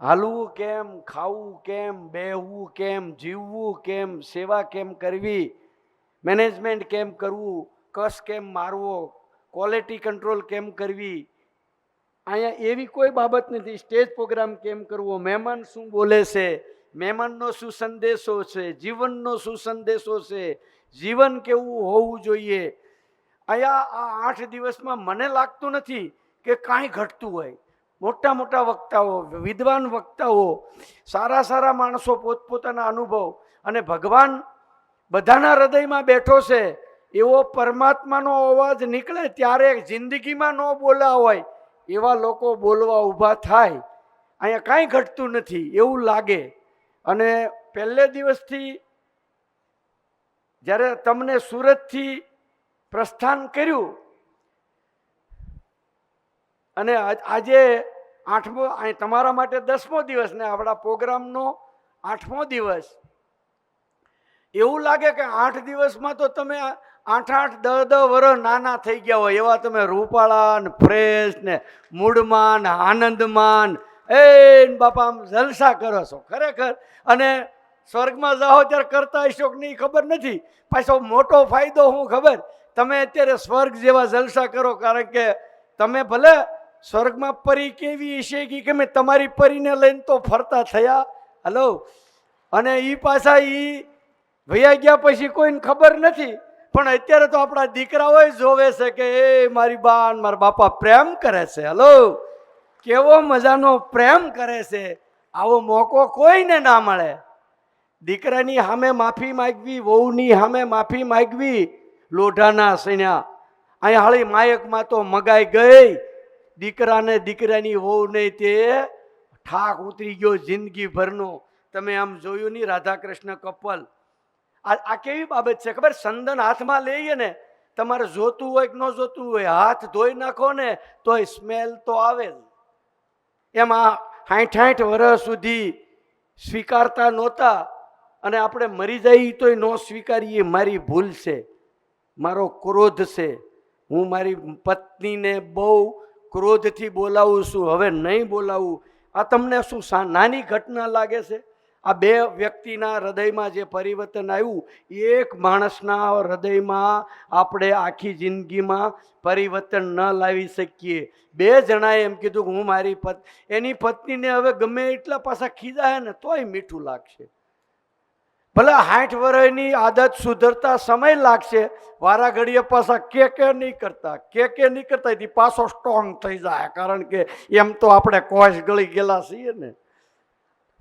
હાલવું કેમ, ખાવું કેમ, બેહવું કેમ, જીવવું કેમ, સેવા કેમ કરવી, મેનેજમેન્ટ કેમ કરવું, કસ કેમ મારવો, ક્વોલિટી કંટ્રોલ કેમ કરવી, અહીંયા એવી કોઈ બાબત નથી. સ્ટેજ પ્રોગ્રામ કેમ કરવો, મહેમાન શું બોલે છે, મહેમાનનો શું સંદેશો છે, જીવનનો શું સંદેશો છે, જીવન કેવું હોવું જોઈએ. અહીંયા આ આઠ દિવસમાં મને લાગતું નથી કે કાંઈ ઘટતું હોય. મોટા મોટા વક્તાઓ, વિદ્વાન વક્તાઓ, સારા સારા માણસો પોતપોતાના અનુભવ અને ભગવાન બધાના હૃદયમાં બેઠો છે, એવો પરમાત્માનો અવાજ નીકળે ત્યારે જિંદગીમાં ન બોલા હોય, એવા લોકો બોલવા ઊભા થાય. અહીંયા કાંઈ ઘટતું નથી, એવું લાગે. અને પહેલે દિવસથી જ્યારે તમને સુરતથી પ્રસ્થાન કર્યું અને આજે આઠમો તમારા માટે દસમો દિવસ ને આપણા પ્રોગ્રામનો આઠમો દિવસ. એવું લાગે કે આઠ દિવસમાં તો તમે આઠ આઠ દસ દહ વર્ષ નાના થઈ ગયા હોય, એવા તમે રૂપાળા ને ફ્રેશ ને મૂડમાં ને આનંદમાં એ બાપા આમ જલસા કરો છો, ખરેખર. અને સ્વર્ગમાં જાઓ ત્યારે કરતા અશોકની ખબર નથી. પાછો મોટો ફાયદો હું ખબર. તમે અત્યારે સ્વર્ગ જેવા જલસા કરો, કારણ કે તમે ભલે સ્વર્ગમાં પરી કેવી હશે કે મેં તમારી પરીને લઈને તો ફરતા થયા? હલો અને એ પાછા એ વૈયા ગયા પછી કોઈને ખબર નથી. પણ અત્યારે તો આપણા દીકરાઓ જોવે છે કે, એ મારી બા મારા બાપા પ્રેમ કરે છે. હલો કેવો મજાનો પ્રેમ કરે છે. આવો મોકો કોઈને ના મળે. દીકરાની સામે માફી માગવી, વહુની સામે માફી માગવી, લોઢાના સૈન્યા અહીંયા હાળી માયકમાં તો મગાઈ ગઈ. દીકરાને દીકરાની નહીં તે ઠાક ઉતરી ગયો જિંદગીભરનો. તમે આમ જોયું નહીં રાધા કૃષ્ણ કપલ? આ આ કેવી બાબત છે? ખબર? સંદન હાથમાં લઈએ ને, તમારે જોતું હોય કે ન જોતું હોય, હાથ ધોઈ નાખો ને, તોય સ્મેલ તો આવે જ. એમાં સાઠ સાઠ વર્ષ સુધી સ્વીકારતા નહોતા અને આપણે મરી જઈએ તોય ન સ્વીકારીએ, મારી ભૂલ છે. મારો ક્રોધ છે. હું મારી પત્નીને બહુ ક્રોધથી બોલાવું છું, હવે નહીં બોલાવું. આ તમને શું નાની ઘટના લાગે છે? આ બે વ્યક્તિના હૃદયમાં જે પરિવર્તન આવ્યું, એક માણસના હૃદયમાં આપણે આખી જિંદગીમાં પરિવર્તન ન લાવી શકીએ. બે જણાએ એમ કીધું કે હું મારી પત એની પત્નીને હવે ગમે એટલા પાછા ખીજાય ને તોય મીઠું લાગશે. ભલે સાઠ વર્ષની આદત સુધરતા સમય લાગશે વારા ઘડીએ પાછા કે કે નહીં કરતા, કે કે નહીં કરતા, એથી પાછો સ્ટ્રોંગ થઈ જાય. કારણ કે એમ તો આપણે કોશ ગળી ગયેલા છીએ ને.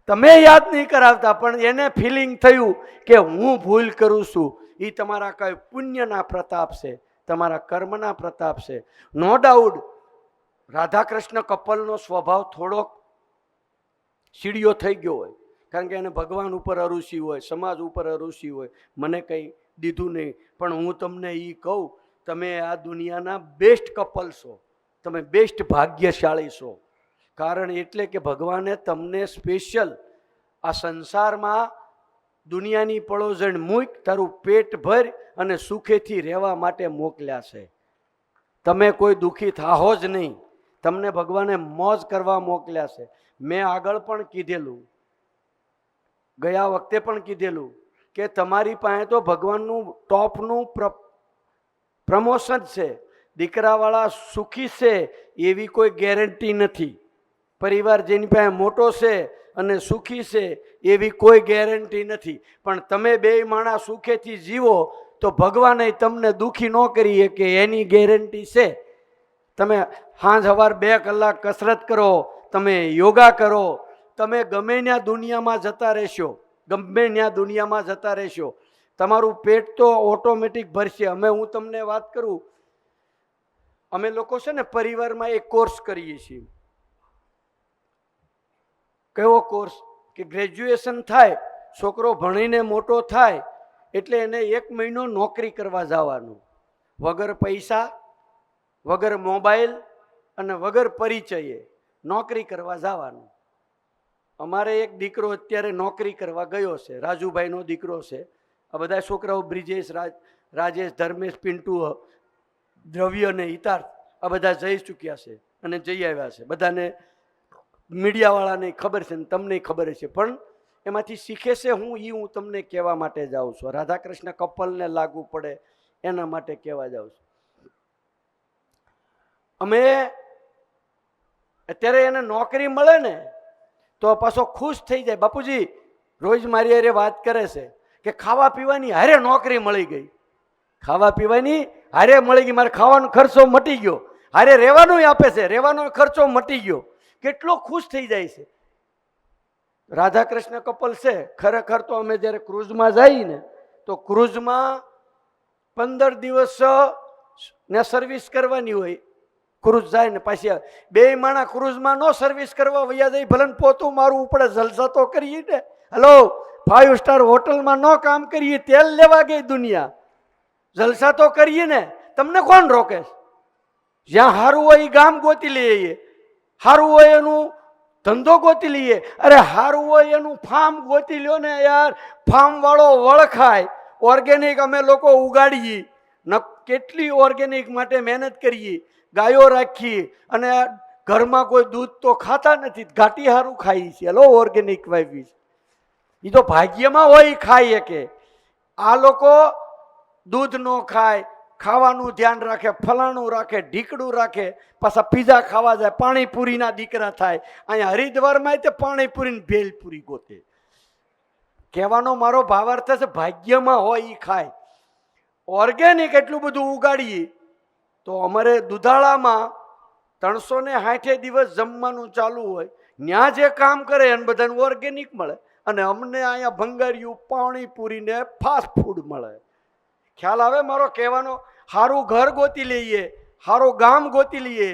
તમે યાદ નહીં કરાવતા, પણ એને ફિલિંગ થયું કે હું ભૂલ કરું છું. એ તમારા કઈ પુણ્યના પ્રતાપ છે, તમારા કર્મના પ્રતાપ છે. નો ડાઉટ રાધાકૃષ્ણ કપલનો સ્વભાવ થોડોક સીડીઓ થઈ ગયો હોય. કારણ કે એને ભગવાન ઉપર અરુચિ હોય, સમાજ ઉપર અરુચિ હોય. મને કંઈ દીધું નહીં. પણ હું તમને એ કહું, તમે આ દુનિયાના બેસ્ટ કપલ છો. તમે બેસ્ટ ભાગ્યશાળી છો. કારણ એટલે કે ભગવાને તમને સ્પેશિયલ આ સંસારમાં દુનિયાની પળોજણ મૂક, તારું પેટ ભર અને સુખેથી રહેવા માટે મોકલ્યા છે. તમે કોઈ દુઃખી થાહો જ નહીં. તમને ભગવાને મોજ કરવા મોકલ્યા છે. મેં આગળ પણ કીધેલું ગયા વખતે પણ કીધેલું કે તમારી પાસે તો ભગવાનનું ટોપનું પ્ર, પ્રમોશન છે, દીકરાવાળા સુખી છે એવી કોઈ ગેરંટી નથી. પરિવાર જેની પાસે મોટો છે અને સુખી છે એવી કોઈ ગેરંટી નથી. પણ તમે બે માણસ સુખેથી જીવો તો ભગવાને તમને દુઃખી ન કરીએ કે એની ગેરંટી છે. તમે સાંજ સવાર બે કલાક કસરત કરો, તમે યોગા કરો તમે ગમે ત્યાં દુનિયામાં જતા રહેશો, ગમે ત્યાં દુનિયામાં જતા રહેશો. તમારું પેટ તો ઓટોમેટિક ભરશે. અમે હું તમને વાત કરું, અમે લોકો છે ને પરિવારમાં એક કોર્સ કરીએ છીએ. કેવો કોર્સ? કે ગ્રેજ્યુએશન થાય, છોકરો ભણીને મોટો થાય, એટલે એને એક મહિનો નોકરી કરવા જવાનું. વગર પૈસા, વગર મોબાઈલ અને વગર પરિચયે નોકરી કરવા જવાનું. અમારે એક દીકરો અત્યારે નોકરી કરવા ગયો છે, રાજુભાઈનો દીકરો છે. આ બધા છોકરાઓ બ્રિજેશ રાજ રાજેશ, ધર્મેશ, પિન્ટુ દ્રવ્ય અને હિતાર્થ આ બધા જઈ ચૂક્યા છે અને જઈ આવ્યા છે. બધાને મીડિયાવાળાને ખબર છે ને તમને ખબર છે પણ એમાંથી શીખે છે હું એ હું તમને કહેવા માટે જાઉં છું. રાધાકૃષ્ણ કપલને લાગુ પડે એના માટે કહેવા જાઉં છું. અમે અત્યારે એને નોકરી મળે ને તો પાછો ખુશ થઈ જાય. બાપુજી, રોજ મારી અરે વાત કરે છે કે ખાવા પીવાની હારે નોકરી મળી ગઈ. ખાવા પીવાની હારે મળી ગઈ. મારે ખાવાનો ખર્ચો મટી ગયો. હારે રહેવાનું આપે છે. રહેવાનો ખર્ચો મટી ગયો. કેટલો ખુશ થઈ જાય છે. રાધાકૃષ્ણ કપલ છે. ખરેખર તો અમે જ્યારે ક્રૂઝમાં જઈએ ને તો ક્રૂઝમાં પંદર દિવસ ને સર્વિસ કરવાની હોય. ક્રૂઝ જાય ને પાછી. બે માણા ક્રૂઝમાં નો સર્વિસ કરવા વૈયા જાય, ભલે ને પોતું મારું ઉપડે જલસા તો કરીએ ને. હલો ફાઇવ સ્ટાર હોટલમાં ન કામ કરીએ, તેલ લેવા ગઈ દુનિયા. જલસા તો કરીએ ને, તમને કોણ રોકે જ્યાં સારું હોય એ ગામ ગોતી લઈએ સારું હોય એનું ધંધો ગોતી લઈએ. અરે સારું હોય એનું ફાર્મ ગોતી લ્યો ને યાર ફાર્મ વાળો વળખાય. ઓર્ગેનિક અમે લોકો ઉગાડીએ. ન, કેટલી ઓર્ગેનિક માટે મહેનત કરીએ. ગાયો રાખીએ અને ઘરમાં કોઈ દૂધ તો ખાતા નથી, ઘાટી સારું ખાઈએ છીએ હલો ઓર્ગેનિક વાવી એ તો ભાગ્યમાં હોય ઈ ખાય કે આ લોકો દૂધ ન ખાય, ખાવાનું ધ્યાન રાખે, ફલાણું રાખે, ઢીકડું રાખે, પાછા પીઝા ખાવા જાય, પાણીપુરીના દીકરા થાય. અહીંયા હરિદ્વારમાં તે પાણીપુરીને ભેલપુરી ગોતે. કહેવાનો મારો ભાવાર્થ છે, ભાગ્યમાં હોય એ ખાય. ઓર્ગેનિક એટલું બધું ઉગાડીએ તો અમારે દુધાળામાં ત્રણસો ને સાઠે દિવસ જમવાનું ચાલુ હોય ત્યાં જે કામ કરે એને બધાને ઓર્ગેનિક મળે અને અમને અહીંયા ભંગારિયું પાણીપુરી ને ફાસ્ટ ફૂડ મળે. ખ્યાલ આવે મારો કહેવાનો? સારું ઘર ગોતી લઈએ સારું ગામ ગોતી લઈએ